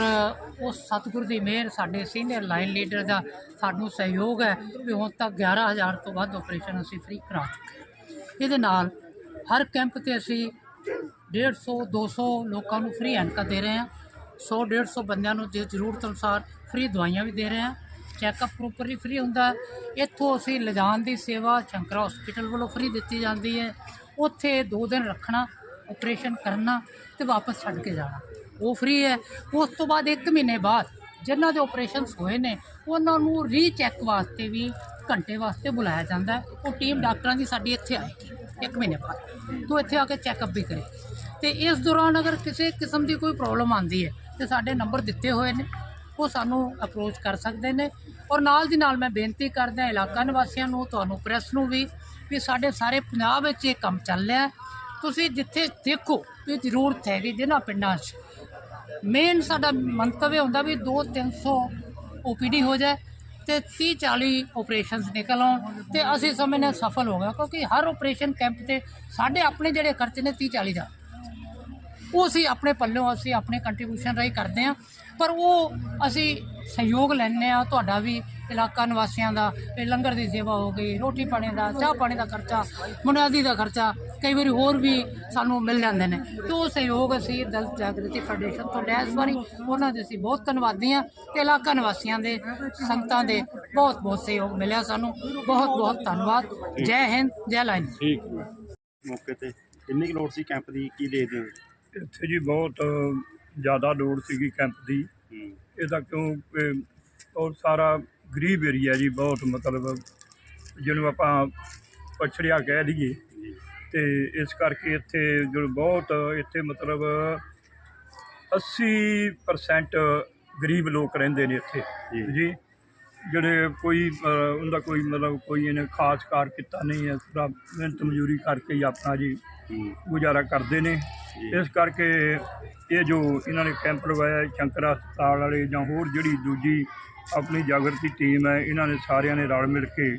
ਉਹ ਸਤਿਗੁਰ ਦੀ ਮਿਹਰ ਸਾਡੇ ਸੀਨੀਅਰ ਲਾਈਨ ਲੀਡਰ ਦਾ ਸਾਨੂੰ ਸਹਿਯੋਗ ਹੈ ਵੀ ਹੁਣ ਤੱਕ 11000 ਤੋਂ ਵੱਧ ਆਪਰੇਸ਼ਨ ਅਸੀਂ ਫ੍ਰੀ ਕਰਾ ਚੁੱਕੇ ਇਹਦੇ ਨਾਲ ਹਰ ਕੈਂਪ ਤੇ ਅਸੀਂ 150 200 ਲੋਕਾਂ ਨੂੰ ਫ੍ਰੀ ਐਨਕਾਂ ਦੇ ਰਹੇ ਹਾਂ। 100 150 ਬੰਦਿਆਂ ਨੂੰ ਜੇ ਜ਼ਰੂਰਤ ਅਨੁਸਾਰ ਫ੍ਰੀ ਦਵਾਈਆਂ ਵੀ ਦੇ ਰਹੇ ਹਾਂ। ਚੈੱਕਅਪ ਪ੍ਰੋਪਰਲੀ ਫ੍ਰੀ ਹੁੰਦਾ। ਇੱਥੋਂ ਅਸੀਂ ਲਿਜਾਣ ਦੀ ਸੇਵਾ ਸ਼ੰਕਰਾ ਹਸਪੀਟਲ ਵੱਲੋਂ ਫ੍ਰੀ ਦਿੱਤੀ ਜਾਂਦੀ ਹੈ। ਉੱਥੇ 2 ਦਿਨ ਰੱਖਣਾ ਆਪਰੇਸ਼ਨ ਕਰਨਾ ਤੇ ਵਾਪਸ ਛੱਡ ਕੇ ਜਾਣਾ। ਉਹ ਫ੍ਰੀ ਹੈ। ਉਸ ਤੋਂ ਬਾਅਦ 1 ਮਹੀਨੇ ਬਾਅਦ ਜਿਨ੍ਹਾਂ ਦੇ ਆਪਰੇਸ਼ਨਸ ਹੋਏ ਨੇ, ਉਹਨਾਂ ਨੂੰ ਰੀਚੈਕ ਵਾਸਤੇ ਵੀ ਘੰਟੇ ਵਾਸਤੇ ਬੁਲਾਇਆ ਜਾਂਦਾ ਉਹ ਟੀਮ ਡਾਕਟਰਾਂ ਦੀ ਸਾਡੀ ਇੱਥੇ ਆਏਗੀ ਇੱਕ ਮਹੀਨੇ ਬਾਅਦ। ਤੂੰ ਇੱਥੇ ਆ ਕੇ ਚੈੱਕਅਪ ਵੀ ਕਰੇ। ਤੇ ਇਸ ਦੌਰਾਨ ਅਗਰ ਕਿਸੇ ਕਿਸਮ ਦੀ ਕੋਈ ਪ੍ਰੋਬਲਮ ਆਉਂਦੀ ਹੈ, ਤੇ ਸਾਡੇ ਨੰਬਰ ਦਿੱਤੇ ਹੋਏ ਨੇ। ਉਹ ਸਾਨੂੰ ਅਪਰੋਚ ਕਰ ਸਕਦੇ ਨੇ। ਔਰ ਨਾਲ ਦੀ ਨਾਲ ਮੈਂ ਬੇਨਤੀ ਕਰਦਾ ਇਲਾਕਾ ਨਿਵਾਸੀਆਂ ਨੂੰ, ਤੁਹਾਨੂੰ ਪ੍ਰੈਸ ਨੂੰ ਵੀ ਵੀ ਸਾਡੇ ਸਾਰੇ ਪੰਜਾਬ ਵਿੱਚ ਇਹ ਕੰਮ ਚੱਲ ਰਿਹਾ ਤੁਸੀਂ ਜਿੱਥੇ ਦੇਖੋ ਵੀ ਜ਼ਰੂਰਤ ਹੈਗੀ ਜਿਹਨਾਂ ਪਿੰਡਾਂ 'ਚ। ਮੇਨ ਸਾਡਾ ਮੰਤਵ ਇਹ ਹੁੰਦਾ ਵੀ 2 300 ਓਪੀਡੀ ਹੋ ਜਾਏ। ਤੇ 30 40 ਆਪਰੇਸ਼ਨਸ ਨਿਕਲ ਆਉਣ ਤੇ ਅਸੀਂ ਸਮਝਦੇ ਸਫਲ ਹੋ ਗਿਆ ਕਿਉਂਕਿ ਹਰ ਆਪਰੇਸ਼ਨ ਕੈਂਪ ਤੇ ਸਾਡੇ ਆਪਣੇ ਜਿਹੜੇ ਖਰਚੇ ਨੇ 30 40 ਦਾ, ਉਹ ਅਸੀਂ ਆਪਣੇ ਪੱਲੋਂ ਅਸੀਂ ਆਪਣੇ ਕੰਟਰੀਬਿਊਸ਼ਨ ਰਾਹੀਂ ਕਰਦੇ ਹਾਂ, ਪਰ ਉਹ ਅਸੀਂ ਸਹਿਯੋਗ ਲੈਂਦੇ ਆ ਤੁਹਾਡਾ ਵੀ ਇਲਾਕਾ ਨਿਵਾਸੀਆਂ ਦਾ ਇਹ ਲੰਗਰ ਦੀ ਸੇਵਾ ਹੋ ਗਈ ਰੋਟੀ ਪਾਣੀ ਦਾ ਚਾਹ ਪਾਣੀ ਦਾ ਖਰਚਾ ਬੁਨਿਆਦੀ ਦਾ ਖਰਚਾ ਕਈ ਵਾਰੀ ਹੋਰ ਵੀ ਸਾਨੂੰ ਮਿਲ ਜਾਂਦੇ ਨੇ। ਤੇ ਉਹ ਸਹਿਯੋਗ ਅਸੀਂ ਦਲਿਤ ਜਾਗਰਤੀ ਫੈਡਰੇਸ਼ਨ ਤੋਂ ਲਿਆ ਇਸ ਵਾਰੀ। ਉਹਨਾਂ ਦੇ ਅਸੀਂ ਬਹੁਤ ਧੰਨਵਾਦੀ ਹਾਂ ਤੇ ਇਲਾਕਾ ਨਿਵਾਸੀਆਂ ਦੇ ਸੰਗਤਾਂ ਦੇ ਬਹੁਤ ਬਹੁਤ ਸਹਿਯੋਗ ਮਿਲਿਆ ਸਾਨੂੰ। ਬਹੁਤ ਬਹੁਤ ਧੰਨਵਾਦ। ਜੈ ਹਿੰਦ ਜੈ ਲਾਈਨ। ਠੀਕ ਮੌਕੇ ਤੇ ਕਿੰਨੀ ਕੁ ਲੋੜ ਸੀ ਕੈਂਪ ਦੀ? ਕੀ ਦੇ ਦਿਓ? ਇੱਥੇ ਜੀ ਬਹੁਤ ਜ਼ਿਆਦਾ ਲੋੜ ਸੀਗੀ ਕੈਂਪ ਦੀ। ਇਹਦਾ ਕਿਉਂ ਉਹ ਸਾਰਾ ਗਰੀਬ ਏਰੀਆ ਜੀ ਬਹੁਤ ਮਤਲਬ ਜਿਹਨੂੰ ਆਪਾਂ ਪਛੜਿਆ ਕਹਿ ਦਈਏ। ਤੇ ਇਸ ਕਰਕੇ ਇੱਥੇ ਜੋ ਬਹੁਤ ਇੱਥੇ ਮਤਲਬ 80% ਗਰੀਬ ਲੋਕ ਰਹਿੰਦੇ ਨੇ ਇੱਥੇ। ਜੀ। ਜਿਹੜੇ ਕੋਈ ਉਹਦਾ ਕੋਈ ਮਤਲਬ ਕੋਈ ਇਹਨੇ ਖਾਸ ਕਾਰ ਕੀਤਾ ਨਹੀਂ ਹੈ ਪੂਰਾ ਮਿਹਨਤ ਮਜ਼ਦੂਰੀ ਕਰਕੇ ਹੀ ਆਪਣਾ ਜੀ ਗੁਜ਼ਾਰਾ ਕਰਦੇ ਨੇ। ਇਸ ਕਰਕੇ ਇਹ ਜੋ ਇਹਨਾਂ ਨੇ ਕੈਂਪ ਲਗਾਇਆ ਸ਼ੰਕਰ ਹਸਪਤਾਲ ਵਾਲੇ ਜਾਂ ਹੋਰ ਜਿਹੜੀ ਦੂਜੀ ਆਪਣੀ ਜਾਗਰਤੀ ਟੀਮ ਹੈ, ਇਹਨਾਂ ਨੇ ਸਾਰਿਆਂ ਨੇ ਰਲ ਮਿਲ ਕੇ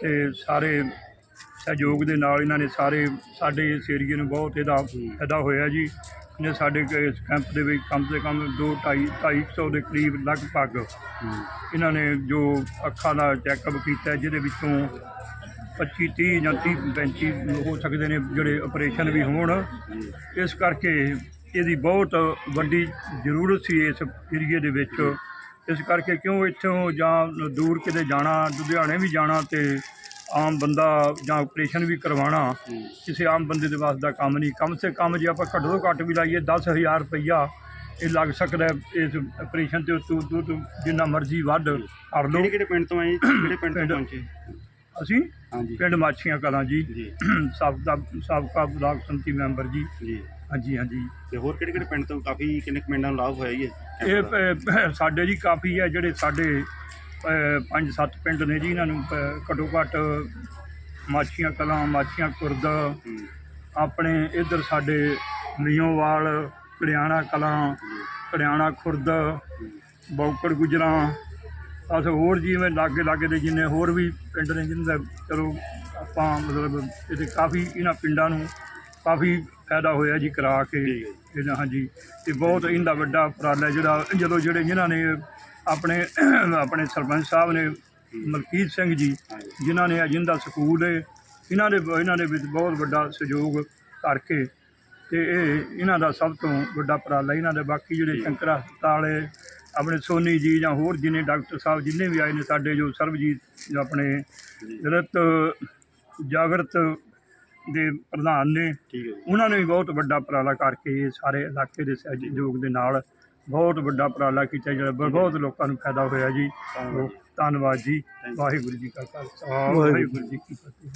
ਤੇ ਸਾਰੇ ਸਹਿਯੋਗ ਦੇ ਨਾਲ ਇਹਨਾਂ ਨੇ ਸਾਰੇ ਸਾਡੇ ਇਸ ਏਰੀਏ ਨੂੰ ਬਹੁਤ ਇਹਦਾ ਫਾਇਦਾ ਹੋਇਆ ਜੀ। ਨੇ ਸਾਡੇ ਇਸ ਕੈਂਪ ਦੇ ਵਿੱਚ ਕਮ ਸੇ ਕਮ 2 2.5 250 ਦੇ ਕਰੀਬ ਲਗਭਗ ਇਹਨਾਂ ਨੇ ਜੋ ਅੱਖਾਂ ਦਾ ਚੈੱਕਅਪ ਕੀਤਾ, ਜਿਹਦੇ ਵਿੱਚੋਂ 25 30 ਜਾਂ 30 35 ਹੋ ਸਕਦੇ ਨੇ ਜਿਹੜੇ ਆਪਰੇਸ਼ਨ ਵੀ ਹੋਣ। ਇਸ ਕਰਕੇ ਇਹਦੀ ਬਹੁਤ ਵੱਡੀ ਜ਼ਰੂਰਤ ਸੀ ਇਸ ਏਰੀਏ ਦੇ ਵਿੱਚ। ਇਸ ਕਰਕੇ ਕਿਉਂ ਇੱਥੋਂ ਜਾਂ ਦੂਰ ਕਿਤੇ ਜਾਣਾ ਲੁਧਿਆਣੇ ਵੀ ਜਾਣਾ ਤੇ ਆਮ ਬੰਦਾ ਜਾਂ ਆਪਰੇਸ਼ਨ ਵੀ ਕਰਵਾਉਣਾ ਕਿਸੇ ਆਮ ਬੰਦੇ ਦੇ ਵਾਸ ਦਾ ਕੰਮ ਨਹੀਂ। ਕਮ ਸੇ ਕਮ ਜੇ ਆਪਾਂ ਘੱਟੋ ਤੋਂ ਘੱਟ ਵੀ ਲਾਈਏ 10000 ਰੁਪਈਆ ਇਹ ਲੱਗ ਸਕਦਾ ਇਸ ਆਪਰੇਸ਼ਨ ਤੇ ਤੂੰ ਤੂੰ ਜਿੰਨਾ ਮਰਜ਼ੀ ਵੱਧ ਕਰ ਲਓ। ਕਿਹੜੇ ਕਿਹੜੇ ਪਿੰਡ ਤੋਂ ਆਏ ਕਿਹੜੇ ਪਿੰਡ ਤੋਂ ਪਹੁੰਚੇ? ਅਸੀਂ? ਪਿੰਡ ਮਾਛੀਆਂ ਕਲਾਂ ਜੀ। ਜੀ। ਸਾਬਕਾ ਸਾਬਕਾ ਬਲਾਕ ਸੰਮਤੀ ਮੈਂਬਰ ਜੀ। ਜੀ। ਹਾਂਜੀ ਹਾਂਜੀ ਤੇ ਹੋਰ ਕਿਹੜੇ ਕਿਹੜੇ ਪਿੰਡ ਤੋਂ ਕਾਫੀ ਕਿੰਨੇ ਕੁ ਪਿੰਡਾਂ ਨੂੰ ਲਾਭ ਹੋਇਆ ਜੀ ਇਹ ਇਹ ਕੈਂਪ ਦਾ? ਪ- ਸਾਡੇ ਜੀ ਕਾਫੀ ਹੈ ਜਿਹੜੇ ਸਾਡੇ ਅ, ਪੰਜ ਸੱਤ ਪਿੰਡ ਨੇ ਜੀ ਇਹਨਾਂ ਨੂੰ ਅ, ਘੱਟੋ ਘੱਟ ਮਾਛੀਆਂ ਕਲਾਂ ਮਾਛੀਆਂ ਕੁਰਦ ਹੂੰ, ਆਪਣੇ ਇੱਧਰ ਸਾਡੇ ਮੀਓਵਾਲ ਕੜਿਆਣਾ ਕਲਾਂ ਕੜਿਆਣਾ ਖੁਰਦ ਬੌਕੜ ਗੁਜਰਾਂ ਅਸ ਹੋਰ ਜਿਵੇਂ ਲਾਗੇ ਲਾਗੇ ਦੇ ਜਿੰਨੇ ਹੋਰ ਵੀ ਪਿੰਡ ਨੇ ਜਿਨ੍ਹਾਂ ਦਾ ਚਲੋ ਆਪਾਂ ਮਤਲਬ ਇਹਦੇ ਕਾਫੀ ਇਹਨਾਂ ਪਿੰਡਾਂ ਨੂੰ ਕਾਫੀ ਫਾਇਦਾ ਹੋਇਆ ਜੀ ਕਰਾ ਕੇ। ਇਹਨਾਂ ਹਾਂਜੀ। ਤੇ ਬਹੁਤ ਇਹਦਾ ਵੱਡਾ ਉਪਰਾਲਾ ਜਿਹੜਾ ਜਦੋਂ ਜਿਹੜੇ ਜਿਨ੍ਹਾਂ ਨੇ ਆਪਣੇ ਆਪਣੇ ਸਰਪੰਚ ਸਾਹਿਬ ਨੇ ਮਲਕੀਤ ਸਿੰਘ ਜੀ ਜਿਨ੍ਹਾਂ ਨੇ ਅਜਿੰਦਾ ਸਕੂਲ ਹੈ ਇਹਨਾਂ ਦੇ ਇਹਨਾਂ ਦੇ ਵਿੱਚ ਬਹੁਤ ਵੱਡਾ ਸਹਿਯੋਗ ਕਰਕੇ ਤੇ ਇਹ ਇਹਨਾਂ ਦਾ ਸਭ ਤੋਂ ਵੱਡਾ ਉਪਰਾਲਾ ਇਹਨਾਂ ਦੇ। ਬਾਕੀ ਜਿਹੜੇ ਸ਼ੰਕਰ ਹਸਪਤਾਲ ਹੈ ਆਪਣੇ ਸੋਨੀ ਜੀ ਜਾਂ ਹੋਰ ਜਿਨੇ ਡਾਕਟਰ ਸਾਹਿਬ ਜਿੰਨੇ ਵੀ ਆਏ ਨੇ ਸਾਡੇ ਜੋ ਸਰਬਜੀਤ ਜੋ। ਆਪਣੇ ਜਰਤ ਜਾਗਰਤ ਦੇ ਪ੍ਰਧਾਨ ਨੇ। ਉਹਨਾਂ ਨੇ ਵੀ ਬਹੁਤ ਵੱਡਾ ਉਪਰਾਲਾ ਕਰਕੇ ਇਹ ਸਾਰੇ ਇਲਾਕੇ ਦੇ ਸਹਿਯੋਗ ਦੇ ਨਾਲ ਬਹੁਤ ਵੱਡਾ ਉਪਰਾਲਾ ਕੀਤਾ ਜਿਹੜਾ ਬਹੁਤ ਲੋਕਾਂ ਨੂੰ ਫਾਇਦਾ ਹੋਇਆ ਜੀ। ਧੰਨਵਾਦ। ਜੀ। ਵਾਹਿਗੁਰੂ ਜੀ ਕਾ ਖਾਲਸਾ। ਵਾਹਿਗੁਰੂ ਜੀ ਕੀ ਫਤਿਹ।